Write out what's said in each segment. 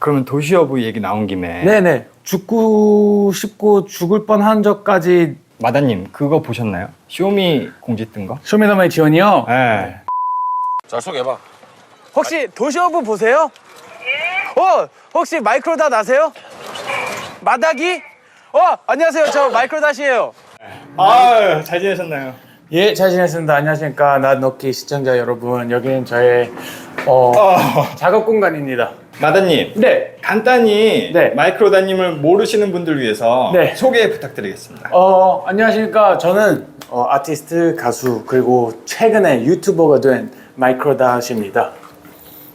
그러면 도시어부 얘기 나온 김에 네네. 죽고 싶고 죽을 뻔한 적까지 마다님 그거 보셨나요? 쇼미 공지 뜬 거? 쇼미더머니 지원이요. 네. 잘 소개해봐. 혹시 도시어부 보세요? 어, 혹시 마이크로닷 아세요? 마다기? 어, 안녕하세요. 저 마이크로닷이에요. 아잘 지내셨나요? 예, 잘 지냈습니다. 안녕하십니까. 나노키 시청자 여러분. 여기는 저의 어, 작업 공간입니다. 마다님 네. 간단히 네. 마이크로다님을 모르시는 분들 위해서 네. 소개 부탁드리겠습니다. 어, 안녕하십니까. 저는 어, 아티스트, 가수, 그리고 최근에 유튜버가 된 마이크로닷입니다.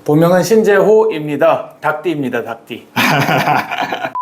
본명은 신재호입니다. 닭띠입니다, 닭띠.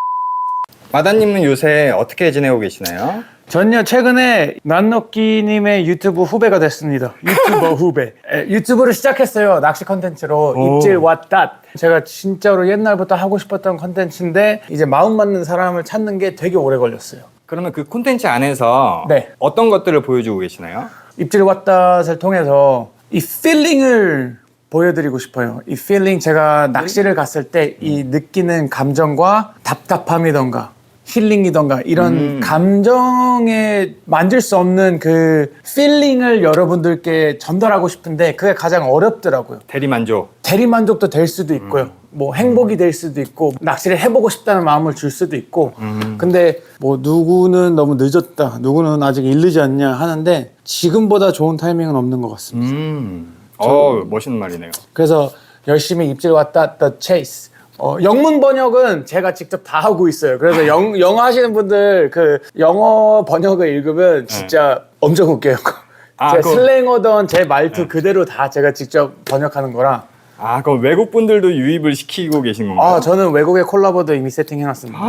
마다님은 요새 어떻게 지내고 계시나요? 전요 최근에 난노끼님의 유튜브 후배가 됐습니다. 유튜버 후배. 에, 유튜브를 시작했어요. 낚시 컨텐츠로 오. 입질 왔다. 제가 진짜로 옛날부터 하고 싶었던 컨텐츠인데 이제 마음 맞는 사람을 찾는 게 되게 오래 걸렸어요. 그러면 그 콘텐츠 안에서 네. 어떤 것들을 보여주고 계시나요? 입질 왔다를 통해서 이 필링을 보여드리고 싶어요. 이 필링 제가 낚시를 갔을 때 이 느끼는 감정과 답답함이던가 힐링이던가 이런 음. 감정에 만질 수 없는 그 필링을 여러분들께 전달하고 싶은데 그게 가장 어렵더라고요. 대리만족. 대리 만족도 될 수도 있고요. 뭐 행복이 될 수도 있고 낚시를 해보고 싶다는 마음을 줄 수도 있고. 근데 뭐 누구는 너무 늦었다, 누구는 아직 이르지 않냐 하는데 지금보다 좋은 타이밍은 없는 것 같습니다. 음. 어 멋있는 말이네요. 그래서 열심히 입질 왔다 the chase. 어, 영문 번역은 제가 직접 다 하고 있어요. 그래서 영, 영어 하시는 분들 그 영어 번역을 읽으면 진짜 엄청 웃겨요. 아, 제 그거- 슬랭어던 제 말투 그대로 다 제가 직접 번역하는 거라. 아 그럼 외국 분들도 유입을 시키고 계신 건가요? 아, 저는 외국의 콜라보도 이미 세팅해놨습니다.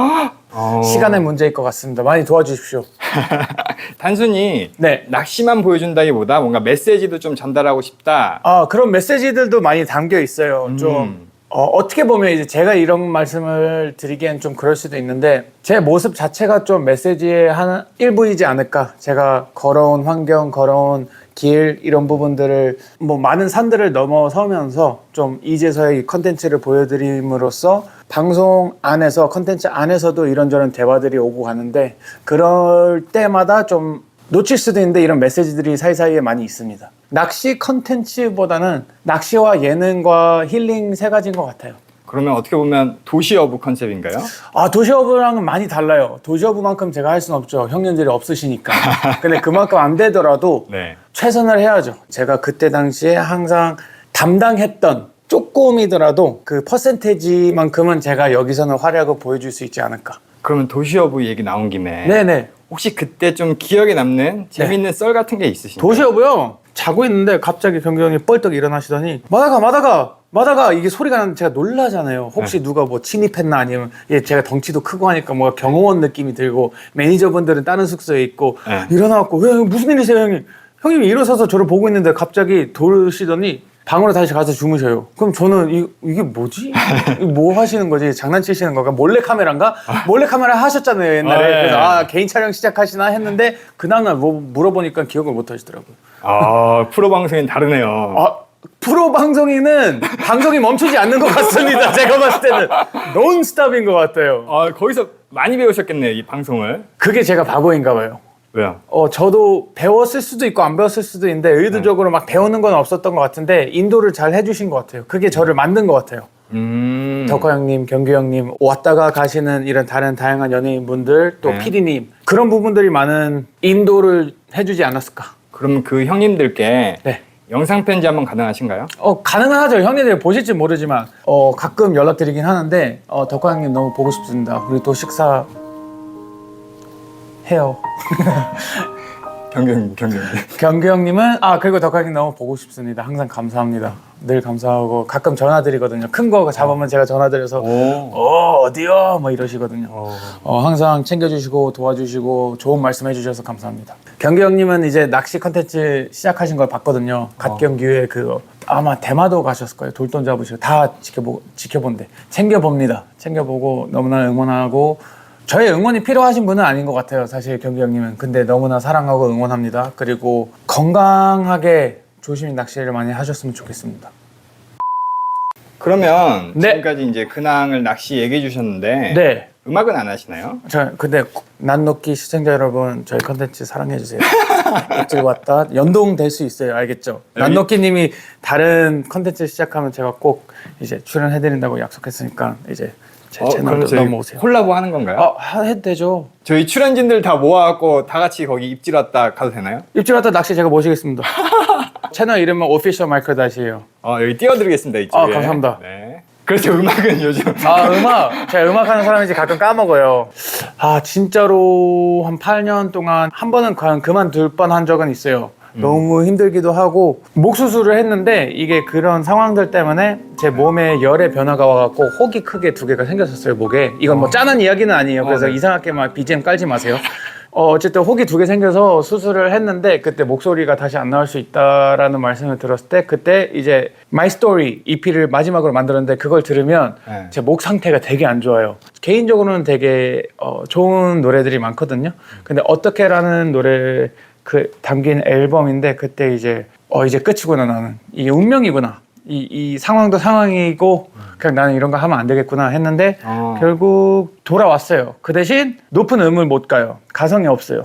어. 시간의 문제일 것 같습니다. 많이 도와주십시오. 단순히 네. 낚시만 보여준다기보다 뭔가 메시지도 좀 전달하고 싶다. 아, 그런 메시지들도 많이 담겨 있어요. 좀 어, 떻게 보면 이제 제가 이런 말씀을 드리기엔 좀 그럴 수도 있는데 제 모습 자체가 좀 메시지의 한 일부이지 않을까. 제가 걸어온 환경, 걸어온 길 이런 부분들을 뭐 많은 산들을 넘어서면서 좀 이제서야 이 컨텐츠를 보여드림으로써 방송 안에서 컨텐츠 안에서도 이런저런 대화들이 오고 가는데 그럴 때마다 좀 놓칠 수도 있는데 이런 메시지들이 사이사이에 많이 있습니다. 낚시 컨텐츠보다는 낚시와 예능과 힐링 세 가지인 것 같아요. 그러면 어떻게 보면 도시어부 컨셉인가요? 아 도시어부랑은 많이 달라요. 도시어부만큼 제가 할 수는 없죠. 형님들이 없으시니까. 근데 그만큼 안 되더라도 네. 최선을 해야죠. 제가 그때 당시에 항상 담당했던 조금이더라도 그 퍼센테이지만큼은 제가 여기서는 활약을 보여줄 수 있지 않을까. 그러면 도시어부 얘기 나온 김에 네네. 혹시 그때 좀 기억에 남는 재밌는 썰 같은 게 있으신가요? 도시어부요. 자고 있는데 갑자기 경기 형이 뻘떡 일어나시더니 마다가 마다가 마다가 이게 소리가 나는데 제가 놀라잖아요. 혹시 누가 뭐 침입했나 아니면 예, 제가 덩치도 크고 하니까 뭔가 경호원 느낌이 들고 매니저분들은 다른 숙소에 있고 네. 일어나갖고 왜 무슨 일이세요 형님? 형님이 일어서서 저를 보고 있는데 갑자기 돌으시더니 방으로 다시 가서 주무셔요. 그럼 저는 이, 이게 뭐지? 이거 뭐 하시는 거지? 장난치시는 건가? 몰래 카메라인가? 몰래 카메라 하셨잖아요 옛날에. 아, 예. 그래서 아 개인 촬영 시작하시나 했는데 그 다음날 뭐 물어보니까 기억을 못 하시더라고요. 아 프로 방송엔 다르네요. 아, 프로 방송인은 방송이 멈추지 않는 것 같습니다. 제가 봤을 때는 논스톱인 것 같아요. 아 거기서 많이 배우셨겠네요 이 방송을. 그게 제가 바보인가 봐요. 왜요? 어, 저도 배웠을 수도 있고 안 배웠을 수도 있는데 의도적으로 막 배우는 건 없었던 것 같은데 인도를 잘 해주신 것 같아요. 그게 저를 만든 것 같아요. 음. 덕화 형님, 경규 형님 왔다가 가시는 이런 다른 다양한 연예인분들 또 네. PD님 그런 부분들이 많은 인도를 해주지 않았을까. 그럼 그 형님들께 네. 영상 편지 한번 가능하신가요? 어 가능은 하죠. 형님들 보실지 모르지만 어 가끔 연락드리긴 하는데 어 덕화 형님 너무 보고 싶습니다. 우리 또 식사 해요. 경경 경경. 경규 형님은 아 그리고 형님 너무 보고 싶습니다. 항상 감사합니다. 늘 감사하고 가끔 전화드리거든요. 큰 거 잡으면 제가 전화드려서 오. 어 어디요? 뭐 이러시거든요. 어, 항상 챙겨주시고 도와주시고 좋은 말씀 해주셔서 감사합니다. 경규 형님은 이제 낚시 컨텐츠 시작하신 걸 봤거든요. 갓경규의 그 아마 대마도 가셨을 거예요. 돌돔 잡으시고 다 지켜보 지켜본데 챙겨봅니다. 챙겨보고 너무나 응원하고 저의 응원이 필요하신 분은 아닌 것 같아요. 사실 경규 형님은 근데 너무나 사랑하고 응원합니다. 그리고 건강하게 조심히 낚시를 많이 하셨으면 좋겠습니다. 그러면 네. 지금까지 이제 근황을 낚시 얘기해 주셨는데 네. 음악은 안 하시나요? 저 근데 난놓기 시청자 여러분 저희 컨텐츠 사랑해 주세요. 입질 왔다 연동 될 수 있어요. 알겠죠? 난놓기님이 다른 컨텐츠 시작하면 제가 꼭 이제 출연해 드린다고 약속했으니까 이제 제 어, 그럼 채널로 저희 넘어오세요. 콜라보 하는 건가요? 아 하- 해도 되죠. 저희 출연진들 다 모아갖고 다 같이 거기 입질 왔다 가도 되나요? 입질 왔다 낚시 제가 모시겠습니다. 채널 이름은 오피셜 마이클 다시예요. 어, 여기 띄워드리겠습니다. 이쪽에. 아, 감사합니다. 네. 그렇죠. 음악은 요즘. 아 음악 제가 음악 하는 사람인지 가끔 까먹어요 아 진짜로 한 8년 동안 한 번은 그냥 그만둘 뻔한 적은 있어요 너무 힘들기도 하고 목 수술을 했는데 이게 그런 상황들 때문에 제 몸에 열의 변화가 와갖고 혹이 크게 두 개가 생겼었어요 목에 이건 뭐 짠한 이야기는 아니에요 그래서 어, 네. 이상하게 막 BGM 깔지 마세요 어, 어쨌든 혹이 두 개 생겨서 수술을 했는데 그때 목소리가 다시 안 나올 수 있다라는 말씀을 들었을 때 그때 이제 My Story EP를 마지막으로 만들었는데 그걸 들으면 네. 제 목 상태가 되게 안 좋아요. 개인적으로는 되게 어, 좋은 노래들이 많거든요. 근데 어떻게라는 노래 그 담긴 앨범인데 그때 이제 어 이제 끝이구나 나는 이게 운명이구나. 이, 이 상황도 상황이고 그냥 나는 이런 거 하면 안 되겠구나 했는데 어. 결국 돌아왔어요. 그 대신 높은 음을 못 가요. 가성이 없어요.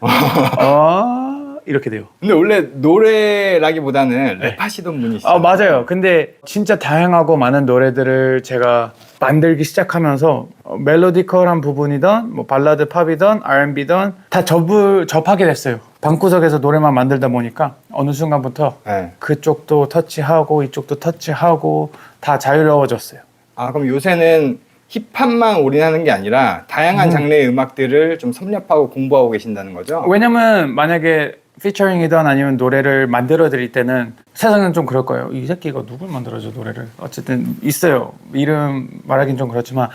아 이렇게 돼요. 근데 원래 노래라기보다는 랩하시던 분이시죠. 아 맞아요. 근데 진짜 다양하고 많은 노래들을 제가 만들기 시작하면서 어, 멜로디컬한 부분이든 뭐 발라드 팝이든 R&B든 다 접을 접하게 됐어요. 방구석에서 노래만 만들다 보니까 어느 순간부터 네. 그쪽도 터치하고 이쪽도 터치하고 다 자유로워졌어요. 아, 그럼 요새는 힙합만 올인하는 게 아니라 다양한 장르의 음악들을 좀 섭렵하고 공부하고 계신다는 거죠? 왜냐면 만약에 피처링이든 아니면 노래를 만들어 드릴 때는 세상은 좀 그럴 거예요. 이 새끼가 누굴 만들어줘 노래를. 어쨌든 있어요. 이름 말하긴 좀 그렇지만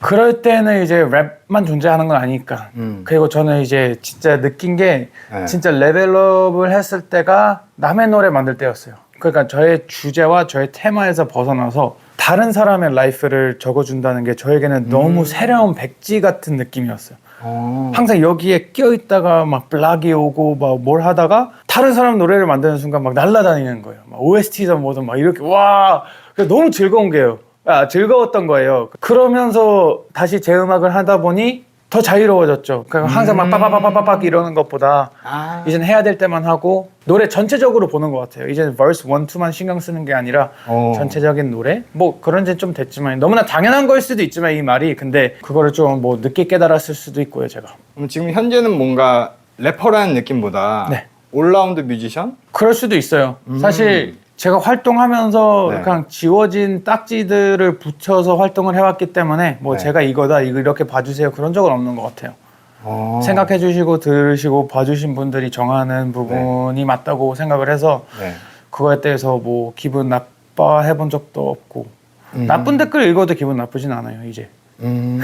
그럴 때는 이제 랩만 존재하는 건 아니니까. 음. 그리고 저는 이제 진짜 느낀 게 네. 진짜 레벨업을 했을 때가 남의 노래 만들 때였어요. 그러니까 저의 주제와 저의 테마에서 벗어나서 다른 사람의 라이프를 적어준다는 게 저에게는 너무 새로운 백지 같은 느낌이었어요. 어. 항상 여기에 껴 있다가 막 블락이 오고 막 뭘 하다가 다른 사람 노래를 만드는 순간 막 날아다니는 거예요. 막 OST든 뭐든 막 이렇게 와 너무 즐거운 게요. 아 즐거웠던 거예요. 그러면서 다시 제 음악을 하다 보니 더 자유로워졌죠. 그러니까 항상 막 빠바바바바박 이러는 것보다 아. 이제는 해야 될 때만 하고 노래 전체적으로 보는 것 같아요. 이제는 verse 1, 2만 신경 쓰는 게 아니라 어. 전체적인 노래 뭐 그런 지 좀 됐지만 너무나 당연한 걸 수도 있지만 이 말이 근데 그거를 좀 뭐 늦게 깨달았을 수도 있고요 제가 그럼 지금 현재는 뭔가 래퍼라는 느낌보다 네. 올라운드 뮤지션? 그럴 수도 있어요. 사실 제가 활동하면서 네. 그냥 지워진 딱지들을 붙여서 활동을 해왔기 때문에 뭐 네. 제가 이거다 이거 이렇게 봐주세요 그런 적은 없는 것 같아요. 어. 생각해 주시고 들으시고 봐주신 분들이 정하는 부분이 맞다고 생각을 해서 네. 그거에 대해서 뭐 기분 나빠해 본 적도 없고 음. 나쁜 댓글 읽어도 기분 나쁘진 않아요 이제. 음.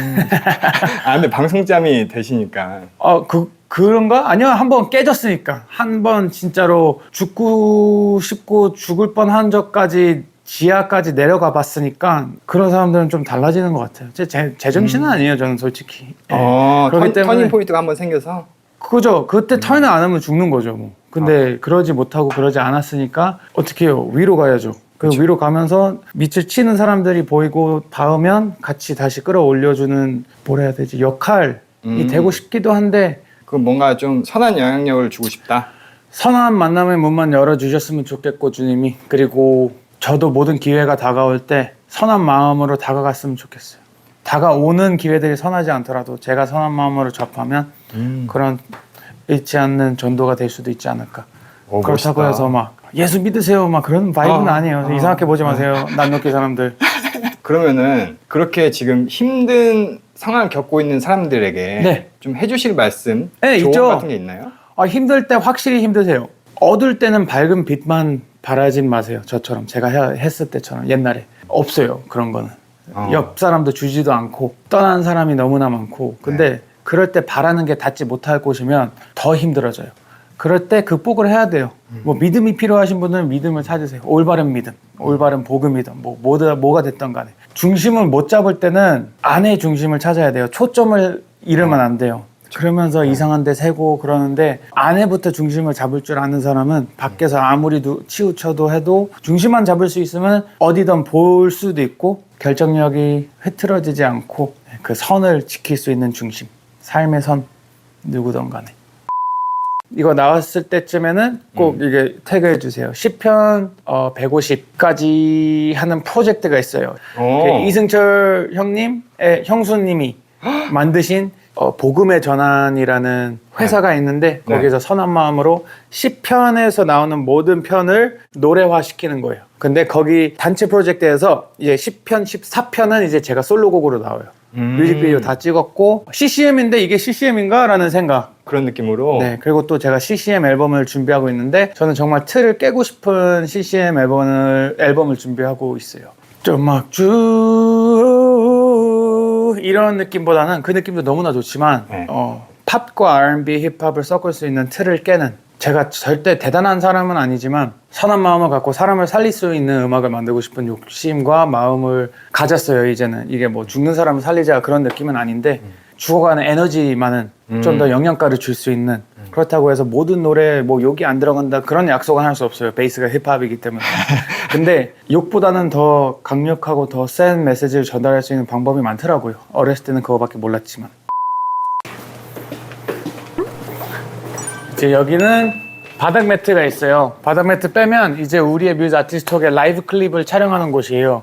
아, 근데 방송짬이 되시니까. 아, 그, 그런가? 아니요. 한 번 깨졌으니까. 한 번 진짜로 죽고 싶고 죽을 뻔한 적까지 지하까지 내려가 봤으니까 그런 사람들은 좀 달라지는 것 같아요. 제, 제, 제 정신은 아니에요. 저는 솔직히. 예. 어, 그렇기 턴, 때문에- 터닝 포인트가 한번 생겨서. 그죠. 그때 터는 안 하면 죽는 거죠. 뭐. 근데 그러지 못하고 그러지 않았으니까 어떻게 해요? 위로 가야죠. 그 위로 가면서 밑을 치는 사람들이 보이고 닿으면 같이 다시 끌어올려주는 뭐라 해야 되지? 역할이 음. 되고 싶기도 한데 그 뭔가 좀 선한 영향력을 주고 싶다. 선한 만남의 문만 열어주셨으면 좋겠고 주님이 그리고 저도 모든 기회가 다가올 때 선한 마음으로 다가갔으면 좋겠어요. 다가오는 기회들이 선하지 않더라도 제가 선한 마음으로 접하면 음. 그런 잃지 않는 전도가 될 수도 있지 않을까. 오, 그렇다고 멋있다. 해서 막 예수 믿으세요 막 그런 바이브는 어, 아니에요. 어, 이상하게 보지 마세요. 남놓기 사람들. 그러면은 그렇게 지금 힘든 상황을 겪고 있는 사람들에게 네. 좀 해주실 말씀, 네, 조언 있죠. 같은 게 있나요? 아, 힘들 때 확실히 힘드세요. 어두울 때는 밝은 빛만 바라지 마세요. 저처럼 제가 해- 했을 때처럼 옛날에 없어요 그런 거는. 어. 옆 사람도 주지도 않고 떠난 사람이 너무나 많고 근데 네. 그럴 때 바라는 게 닿지 못할 곳이면 더 힘들어져요. 그럴 때 극복을 해야 돼요. 음. 뭐 믿음이 필요하신 분은 믿음을 찾으세요. 올바른 믿음, 올바른 복음이든 뭐 뭐다 뭐가 됐던 간에 중심을 못 잡을 때는 안의 중심을 찾아야 돼요. 초점을 잃으면 안 돼요. 그러면서 이상한 데 세고 그러는데 안에부터 중심을 잡을 줄 아는 사람은 밖에서 아무리 도- 치우쳐도 해도 중심만 잡을 수 있으면 어디든 볼 수도 있고 결정력이 흐트러지지 않고 그 선을 지킬 수 있는 중심 삶의 선 누구든 간에 이거 나왔을 때쯤에는 꼭 이게 태그해 주세요 10편 어, 150까지 하는 프로젝트가 있어요 오. 그 이승철 형님의 형수님이 만드신 어, 복음의 전환이라는 회사가 있는데 네. 거기서 선한 마음으로 10편에서 나오는 모든 편을 노래화 시키는 거예요. 근데 거기 단체 프로젝트에서 이제 10편, 14편은 이제 제가 솔로곡으로 나와요. 음. 뮤직비디오 다 찍었고 CCM인데 이게 CCM인가? 라는 생각. 그런 느낌으로. 네, 그리고 또 제가 CCM 앨범을 준비하고 있는데 저는 정말 틀을 깨고 싶은 CCM 앨범을 앨범을 준비하고 있어요. 좀막쭉 이런 느낌보다는 그 느낌도 너무나 좋지만 네. 어, 팝과 R&B, 힙합을 섞을 수 있는 틀을 깨는 제가 절대 대단한 사람은 아니지만 선한 마음을 갖고 사람을 살릴 수 있는 음악을 만들고 싶은 욕심과 마음을 가졌어요 이제는. 이게 뭐 죽는 사람을 살리자 그런 느낌은 아닌데 죽어가는 에너지만은 좀더 영양가를 줄 수 있는 그렇다고 해서 모든 노래에 뭐 욕이 안 들어간다 그런 약속은 할 수 없어요. 베이스가 힙합이기 때문에. 근데 욕보다는 더 강력하고 더 센 메시지를 전달할 수 있는 방법이 많더라고요. 어렸을 때는 그거밖에 몰랐지만 이제 여기는 바닥 매트가 있어요. 바닥 매트 빼면 이제 우리의 뮤즈 아티스트의 라이브 클립을 촬영하는 곳이에요.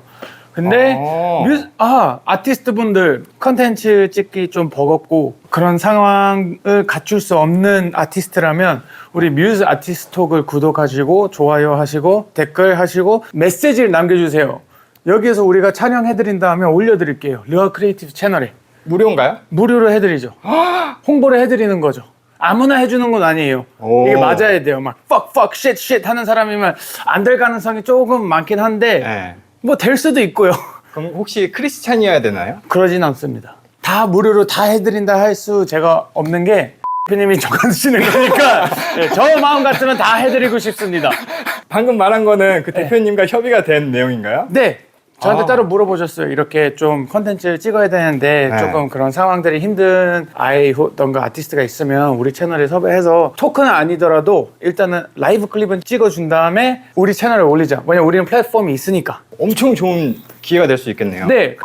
근데 어. 뮤즈 아 아티스트 분들 컨텐츠 찍기 좀 버겁고 그런 상황을 갖출 수 없는 아티스트라면 우리 뮤즈 아티스톡을 구독하시고 좋아요 하시고 댓글 하시고 메시지를 남겨주세요. 여기에서 우리가 촬영해드린 다음에 올려드릴게요. 르아 크리에이티브 채널에. 무료인가요? 무료로 해드리죠. 홍보를 해드리는 거죠. 아무나 해주는 건 아니에요. 오. 이게 맞아야 돼요. 막 fuck, fuck, shit, shit 하는 사람이면 안 될 가능성이 조금 많긴 한데 네. 뭐 될 수도 있고요. 그럼 혹시 크리스찬이어야 되나요? 그러진 않습니다. 다 무료로 다 해드린다 할 수 제가 없는 게 대표님이 정하시는 거니까 네, 저 마음 같으면 다 해드리고 싶습니다. 방금 말한 거는 그 대표님과 협의가 된 내용인가요? 네. 저한테 아. 따로 물어보셨어요. 이렇게 좀 컨텐츠를 찍어야 되는데 네. 조금 그런 상황들이 힘든 아이던가 아티스트가 있으면 우리 채널에 섭외해서 토크는 아니더라도 일단은 라이브 클립은 찍어준 다음에 우리 채널에 올리자. 왜냐면 우리는 플랫폼이 있으니까. 엄청 좋은 기회가 될 수 있겠네요. 네.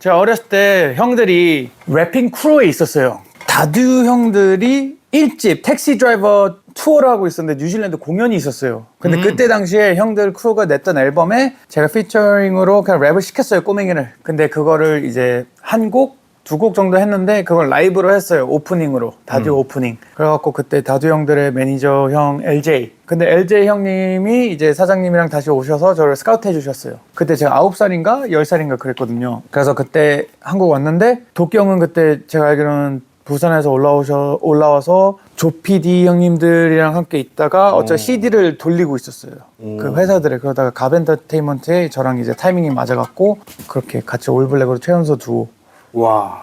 제가 어렸을 때 형들이 래핑 크루에 있었어요. 다듀 형들이 1집 택시 드라이버 투어를 하고 있었는데 뉴질랜드 공연이 있었어요. 근데 그때 당시에 형들 크루가 냈던 앨범에 제가 피처링으로 그냥 랩을 시켰어요, 꼬맹이를. 근데 그거를 이제 한 곡, 두 곡 정도 했는데 그걸 라이브로 했어요, 오프닝으로. 다듀 오프닝. 그래갖고 그때 다듀 형들의 매니저 형 LJ. 근데 LJ 형님이 이제 사장님이랑 다시 오셔서 저를 스카우트 해주셨어요. 그때 제가 9살인가 10살인가 그랬거든요. 그래서 그때 한국 왔는데 도끼 형은 그때 제가 알기로는 부산에서 올라오셔 올라와서 조피디 형님들이랑 함께 있다가 어쩌 CD를 돌리고 있었어요. 그 회사들에 그러다가 가벤터테인먼트에 저랑 이제 타이밍이 맞아갖고 그렇게 같이 올블랙으로 최연소 두고 와.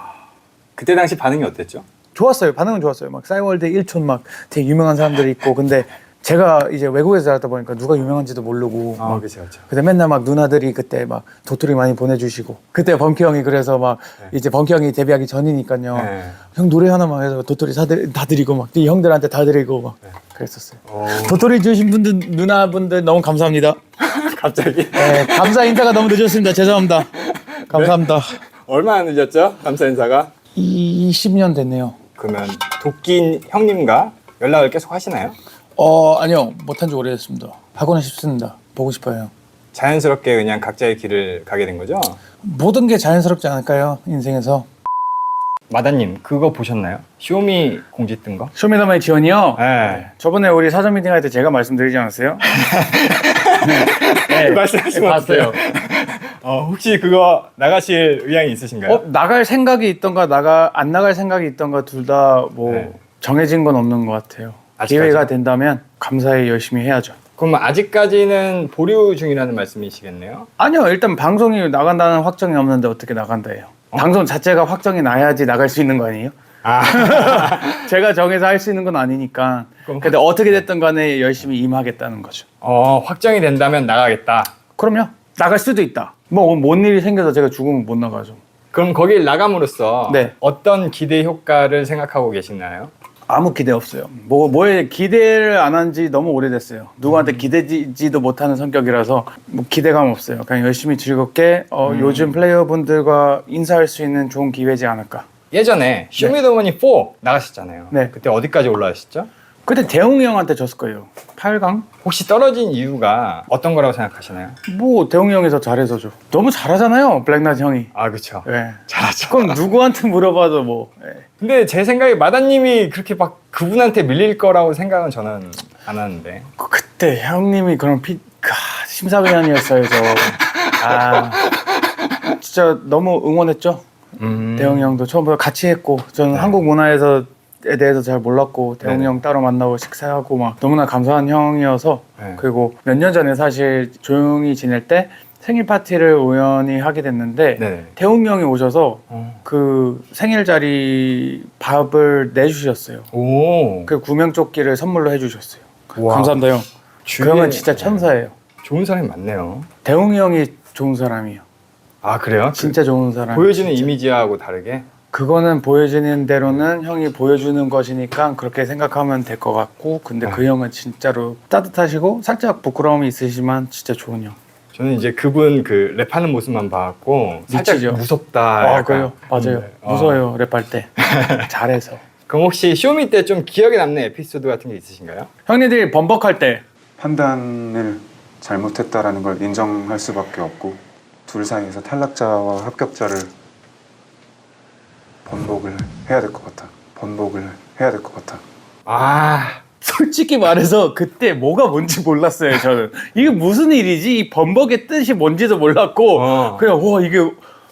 그때 당시 반응이 어땠죠? 좋았어요. 반응은 좋았어요. 막 싸이월드 1촌 막 되게 유명한 사람들이 있고 근데 제가 이제 외국에서 자랐다 보니까 누가 유명한지도 모르고 아, 막 그렇죠, 그렇죠. 근데 맨날 막 누나들이 그때 막 도토리 많이 보내주시고 그때 범키 형이 그래서 막 이제 범키 형이 데뷔하기 전이니까요 네. 형 노래 하나만 해서 도토리 사드, 다 드리고 막 이 형들한테 다 드리고 막 그랬었어요 오. 도토리 주신 분들 누나분들 너무 감사합니다 갑자기 네, 감사 인사가 너무 늦었습니다 죄송합니다 감사합니다 얼마나 늦었죠? 감사 인사가? 20년 됐네요 그러면 도끼 형님과 연락을 계속 하시나요? 어 아니요 못한 지 오래됐습니다 하고는 싶습니다 보고 싶어요 자연스럽게 그냥 각자의 길을 가게 된 거죠? 모든 게 자연스럽지 않을까요 인생에서 마다님 그거 보셨나요? 쇼미 공지 뜬 거? 쇼미더머니 지원이요 네. 저번에 우리 사전 미팅 할 때 제가 말씀드리지 않았어요? 네, 말씀하시면 봤어요. 어, 혹시 그거 나가실 의향이 있으신가요? 어, 나갈 생각이 있던가 나가 안 나갈 생각이 있던가 둘 다 뭐 네. 정해진 건 없는 것 같아요. 기회가 된다면 감사히 열심히 해야죠. 그럼 아직까지는 보류 중이라는 말씀이시겠네요? 아니요, 일단 방송이 나간다는 확정이 없는데 어떻게 나간다예요? 방송 자체가 확정이 나야지 나갈 수 있는 거 아니에요? 아, 제가 정해서 할 수 있는 건 아니니까. 그럼 근데 어떻게 됐든 간에 열심히 임하겠다는 거죠. 어, 확정이 된다면 나가겠다. 그럼요. 나갈 수도 있다. 뭐뭔 일이 생겨서 제가 죽으면 못 나가죠. 그럼 거길 나감으로써 네. 어떤 기대 효과를 생각하고 계시나요? 아무 기대 없어요. 뭐 뭐에 기대를 안 한 지 너무 오래됐어요. 누구한테 기대지도 못하는 성격이라서 뭐 기대감 없어요. 그냥 열심히 즐겁게 어, 요즘 플레이어분들과 인사할 수 있는 좋은 기회지 않을까. 예전에 쇼미더머니 4 나가셨잖아요. 네. 그때 어디까지 올라가셨죠? 그때 대웅이 형한테 졌을 거예요. 8강? 혹시 떨어진 이유가 어떤 거라고 생각하시나요? 뭐 대웅이 더 잘해서죠. 너무 잘하잖아요. 블랙낫 형이. 아 그렇죠. 예. 잘하죠. 그건 누구한테 물어봐도 뭐. 예. 근데 제 생각에 마다님이 그렇게 막 그분한테 밀릴 거라고 생각은 저는 안 하는데. 그- 그때 형님이 그런 피 아, 심사위원이었어요. 저. 아 진짜 너무 응원했죠. 음. 대웅이 형도 처음부터 같이 했고 저는 한국 문화에서 에 대해서 잘 몰랐고 대웅이 네네. 형 따로 만나고 식사하고 막 너무나 감사한 형이어서 네. 그리고 몇 년 전에 사실 조용히 지낼 때 생일 파티를 우연히 하게 됐는데 네. 대웅이 형이 오셔서 어. 그 생일 자리 밥을 내주셨어요. 오. 그 구명조끼를 선물로 해주셨어요. 와. 감사합니다 형. 주위에- 그러면 진짜 천사예요. 좋은 사람이 많네요. 대웅이 형이 좋은 사람이에요. 아 그래요? 진짜 좋은 사람. 보여지는 진짜. 이미지하고 다르게. 그거는 보여지는 대로는 형이 보여주는 것이니까 그렇게 생각하면 될 것 같고 근데 그 형은 진짜로 따뜻하시고 살짝 부끄러움이 있으시지만 진짜 좋은 형. 저는 이제 그분 그 랩하는 모습만 봐갖고 살짝 미치죠? 무섭다. 아 약간. 그래요? 맞아요. 음, 어. 무서워요 랩할 때. 잘해서. 그럼 혹시 쇼미 때 좀 기억에 남는 에피소드 같은 게 있으신가요? 형님들이 범벅할 때 판단을 잘못했다라는 걸 인정할 수밖에 없고 둘 사이에서 탈락자와 합격자를 번복을 해야 될 것 같아. 번복을 해야 될 것 같아. 아 솔직히 말해서 그때 뭐가 뭔지 몰랐어요 저는. 이게 무슨 일이지? 이 범벅의 뜻이 뭔지도 몰랐고 어. 그냥 와 이게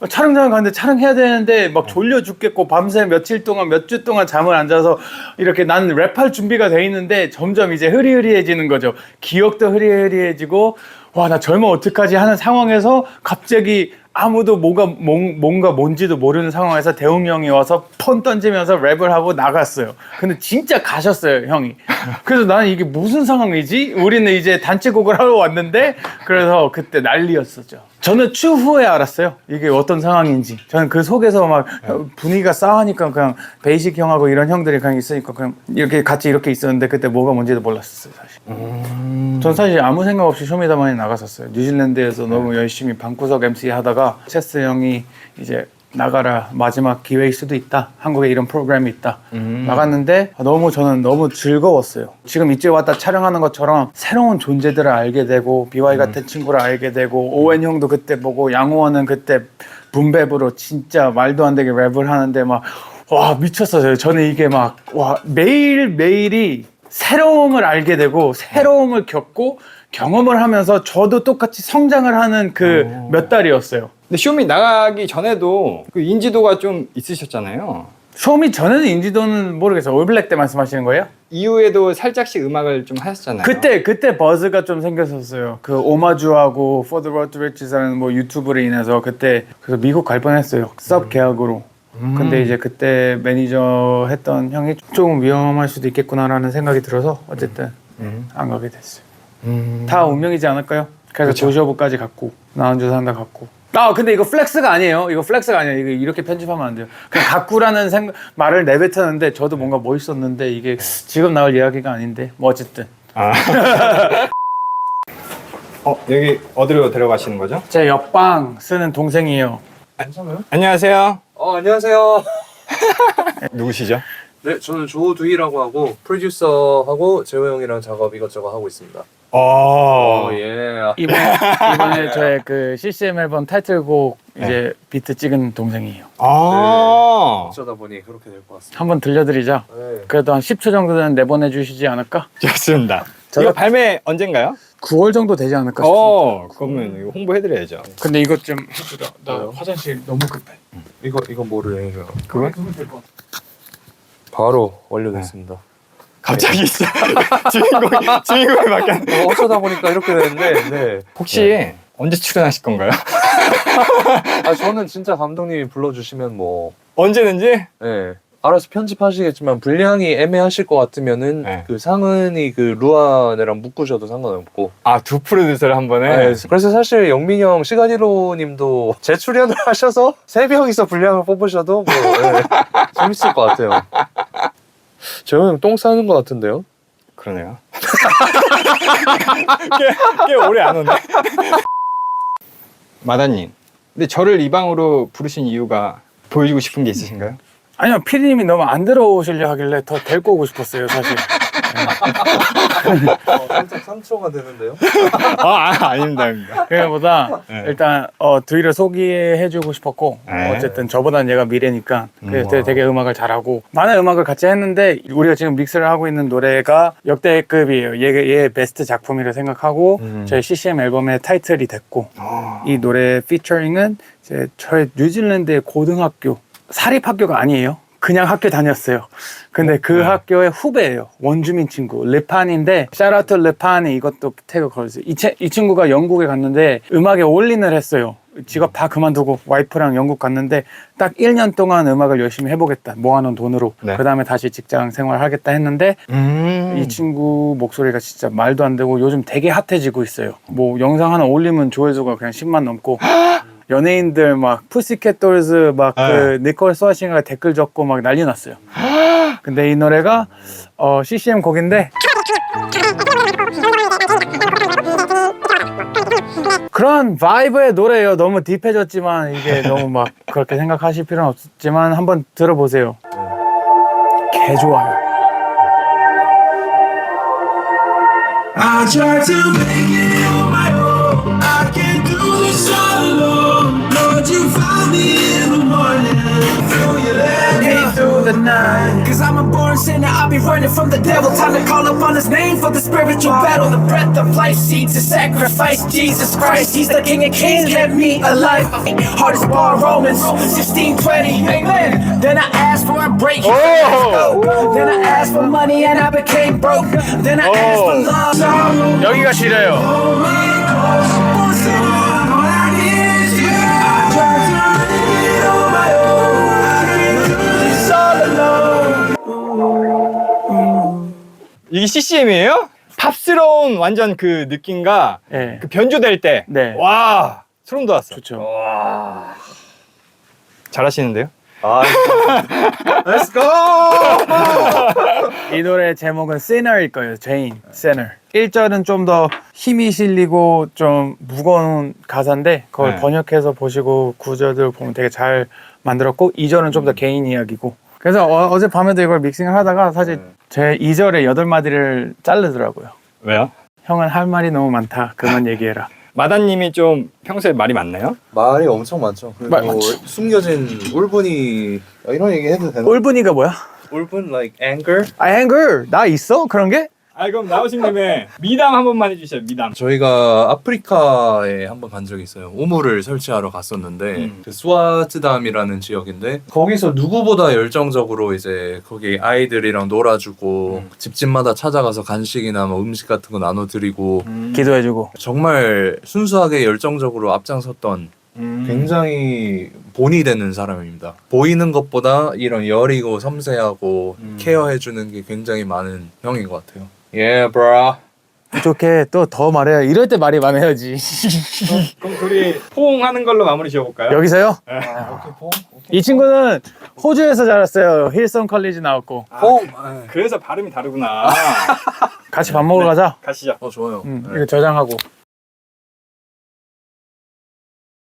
촬영장 가는데 촬영해야 되는데 막 졸려 죽겠고 밤새 며칠 동안 몇 주 동안 잠을 안 자서 이렇게 난 랩할 준비가 돼 있는데 점점 이제 흐리흐리해지는 거죠. 기억도 흐리흐리해지고 와 나 젊어 어떡하지 하는 상황에서 갑자기 아무도 뭐가 뭔- 뭔가 뭔지도 모르는 상황에서 대웅 형이 와서 펀 던지면서 랩을 하고 나갔어요. 근데 진짜 가셨어요 형이. 그래서 나는 이게 무슨 상황이지? 우리는 이제 단체곡을 하러 왔는데 그래서 그때 난리였었죠. 저는 추후에 알았어요. 이게 어떤 상황인지. 저는 그 속에서 막 분위기가 싸하니까 그냥 베이식 형하고 이런 형들이 그냥 있으니까 그냥 이렇게 같이 이렇게 있었는데 그때 뭐가 뭔지도 몰랐었어요 사실. 전 사실 아무 생각 없이 쇼미더머니 나갔었어요. 뉴질랜드에서 너무 열심히 방구석 MC 하다가 체스 형이 이제 나가라 마지막 기회일 수도 있다. 한국에 이런 프로그램이 있다. 나갔는데 너무 저는 너무 즐거웠어요. 지금 이제 왔다 촬영하는 것처럼 새로운 존재들을 알게 되고 BY 같은 친구를 알게 되고 오웬 형도 그때 보고 양호원은 그때 분배부로 진짜 말도 안 되게 랩을 하는데 막 와 미쳤어요. 저는 이게 막 와 매일 매일이 새로움을 알게 되고 새로움을 겪고 경험을 하면서 저도 똑같이 성장을 하는 그 몇 달이었어요. 근데 쇼미 나가기 전에도 그 인지도가 좀 있으셨잖아요. 쇼미 전에는 인지도는 모르겠어요. 올블랙 때 말씀하시는 거예요? 이후에도 살짝씩 음악을 좀 하셨잖아요. 그때 그때 버즈가 좀 생겼었어요. 그 오마주하고 to Riches라는 뭐 유튜브로 인해서 그때 그래서 미국 갈 뻔했어요. 섭 계약으로. 근데 이제 그때 매니저 했던 형이 조금 위험할 수도 있겠구나라는 생각이 들어서 어쨌든 음. 안 가게 됐어요. 음. 다 운명이지 않을까요? 그래서 그쵸. 조시오브까지 갔고 나은주 산다 갔고. 아 근데 이거 플렉스가 아니에요. 이거 플렉스가 아니에요. 이거 이렇게 편집하면 안 돼요. 그냥 가꾸라는 생각 말을 내뱉었는데 저도 뭔가 멋있었는데 이게 지금 나올 이야기가 아닌데 뭐 어쨌든 아. 어 여기 어디로 데려가시는 거죠? 제 옆방 쓰는 동생이에요. 안녕하세요. 어, 안녕하세요. 누구시죠? 네, 저는 조두희라고 하고 프로듀서하고 재호 형이랑 작업 이것저것 하고 있습니다. 어. 어, 예. 이번 이번에 저의 그 CCM 앨범 타이틀곡 이제 비트 찍은 동생이에요. 아. 어쩌다 보니 그렇게 될 것 같습니다. 한번 들려드리자. 네. 그래도 한 10초 정도는 내보내 주시지 않을까? 좋습니다. 이거 발매 언젠가요? 9월 정도 되지 않을까 싶습니다. 어, 그러면 이거 홍보해드려야죠. 근데 이것 좀 해주라. 나 화장실 너무 급해. 이거 이거 뭐를 해요? 그거? 바로 완료됐습니다. 갑자기 있어. 주인공이 주인공이 바뀌었네. 어, 어쩌다 보니까 이렇게 됐는데, 네. 혹시 언제 출연하실 건가요? 아, 저는 진짜 감독님이 불러주시면 뭐, 언제든지 네. 알아서 편집하시겠지만 분량이 애매하실 것 같으면은 네. 그 상은이 그 루안이랑 묶으셔도 상관없고. 아 두 프로듀서를 한 번에. 네. 그래서 사실 영민이 형 시가디로님도 재출연을 하셔서 세 명이서 분량을 뽑으셔도 뭐 네, 재밌을 것 같아요. 재호 형똥 싸는 것 같은데요? 그러네요. 꽤, 꽤 오래 안 오네. 마다님, 근데 저를 이 방으로 부르신 이유가 보여주고 싶은 게 있으신가요? 아니요, 피디님이 너무 안 들어오시려 하길래 더 데리고 오고 싶었어요, 사실. 어, 살짝 상처가 되는데요? 아, 아 아닙니다, 아닙니다. 그보다 네. 일단 어, 두이를 소개해주고 싶었고 네. 어쨌든 저보다는 얘가 미래니까 그래서 음. 되게, 되게 음악을 잘하고 많은 음악을 같이 했는데 우리가 지금 믹스를 하고 있는 노래가 역대급이에요. 얘, 얘 베스트 작품이라 생각하고 음. 저희 CCM 앨범의 타이틀이 됐고 어, 이 노래 피처링은 이제 저희 뉴질랜드의 고등학교 사립학교가 아니에요. 그냥 학교 다녔어요. 근데 그 네. 학교의 후배예요. 원주민 친구. 르판인데 샤라트 르판이 이것도 태그 걸었어요. 이, 체- 이 친구가 영국에 갔는데 음악에 올인을 했어요. 직업 다 그만두고 와이프랑 영국 갔는데 딱 1년 동안 음악을 열심히 해보겠다. 모아놓은 돈으로. 네. 그 다음에 다시 직장 생활하겠다 했는데 음. 이 친구 목소리가 진짜 말도 안 되고 요즘 되게 핫해지고 있어요. 뭐 영상 하나 올리면 조회수가 그냥 10만 넘고 연예인들 막 푸시캣 돌즈 막그 니콜 스와싱가 댓글 적고 막 난리 났어요. 근데 이 노래가 어 CCM 곡인데 그런 바이브의 노래예요. 너무 딥해졌지만 이게 너무 막 그렇게 생각하실 필요는 없지만 한번 들어보세요. 개 좋아요. I tried to make it alone. Lord, you found me in the morning. Through your let me through the night. Cause I'm a born sinner, I'll be running from the devil. Time to call upon his name for the spiritual battle. The breath of life seeds a sacrifice. Jesus Christ, he's the King of Kings, kept me alive. Hardest bar, Romans 16 20. Amen. Then I asked for a break. Oh! Then I asked for money and I became broke. Then I asked for love. Sorrow. 여기가 싫어요. 이게 CCM이에요? 팝스러운 완전 그 느낌과 예. 그 변주될 때. 네. 와, 소름 돋았어. 좋죠. 잘하시는데요? 아, Let's go! 이 노래 제목은 Sinner일 거예요. 죄인, Sinner. 1절은 좀 더 힘이 실리고 좀 무거운 가사인데 그걸 네. 번역해서 보시고 구절들 보면 되게 잘 만들었고 2절은 좀 더 개인 이야기고 그래서 어, 제 밤에도 이걸 믹싱을 하다가 사실 제 2절에 8마디를 자르더라고요. 왜요? 형은 할 말이 너무 많다. 그만 얘기해라. 마다님이 좀 평소에 말이 많나요? 말이 엄청 많죠. 그리고 말 많죠. 숨겨진 울분이 아, 이런 얘기 해도 되나? 올분이가 뭐야? 울분 like anger? 아, anger. 나 있어? 그런 게? 아 그럼 나오신 김에 미담 한 번만 해주세요. 미담. 저희가 아프리카에 한 번 간 적이 있어요. 우물을 설치하러 갔었는데 음. 그 스와트담이라는 지역인데 거기서 누구보다 열정적으로 이제 거기 아이들이랑 놀아주고 집집마다 찾아가서 간식이나 뭐 음식 같은 거 나눠드리고 기도해주고. 정말 순수하게 열정적으로 앞장섰던 음. 굉장히 본이 되는 사람입니다. 보이는 것보다 이런 여리고 섬세하고 음. 케어해주는 게 굉장히 많은 형인 것 같아요. Yeah, bro. 좋게 또 더 말해요. 이럴 때 말이 많아야지. 그럼 둘이 포옹하는 걸로 마무리 지어볼까요? 여기서요? 네. 이 친구는 호주에서 자랐어요. 힐슨 컬리지 나왔고. 어, 그래서 발음이 다르구나. 같이 밥 먹으러 가자. 가시죠. 어 좋아요. 음, 네. 이거 저장하고.